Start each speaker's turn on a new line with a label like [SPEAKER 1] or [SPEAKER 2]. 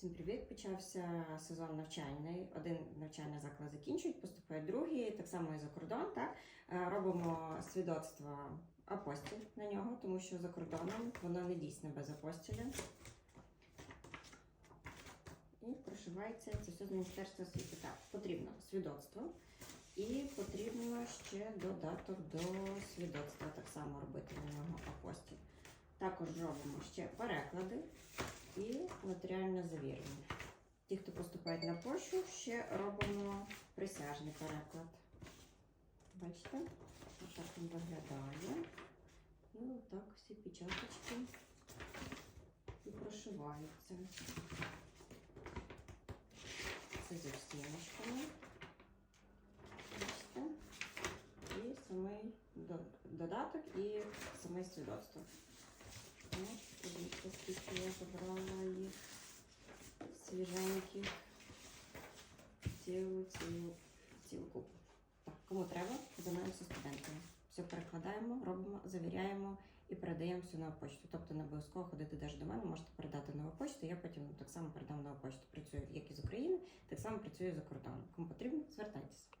[SPEAKER 1] Всім привіт! Почався сезон навчальний. Один навчальний заклад закінчують, поступає другий, так само і за кордон. Так? Е, Робимо свідоцтво апостіль на нього, тому що за кордоном воно не дійсне без апостіля. І прошивається це все з Міністерства освіти. Так, потрібно свідоцтво. І потрібно ще додаток до свідоцтва, так само робити на нього апостіль. Також робимо ще переклади і нотаріальне завірення. Ті, хто поступають на пошту, ще робимо присяжний переклад. Бачите? Отак він виглядає. І отак всі печаточки і прошиваються. Це зі стіночками. Бачите? І самий додаток і саме свідоцтво. Ось, скільки я забрала їх свіженьких. Цілу, цілу, цілу купу. Так, кому треба, займаємося студентами. Все перекладаємо, робимо, завіряємо і передаємо все на почту. Тобто не обов'язково ходити навіть до мене, можете передати нову почту, я потім так само передам нову почту. Працюю як із України, так само працюю за кордоном. Кому потрібно, звертайтеся.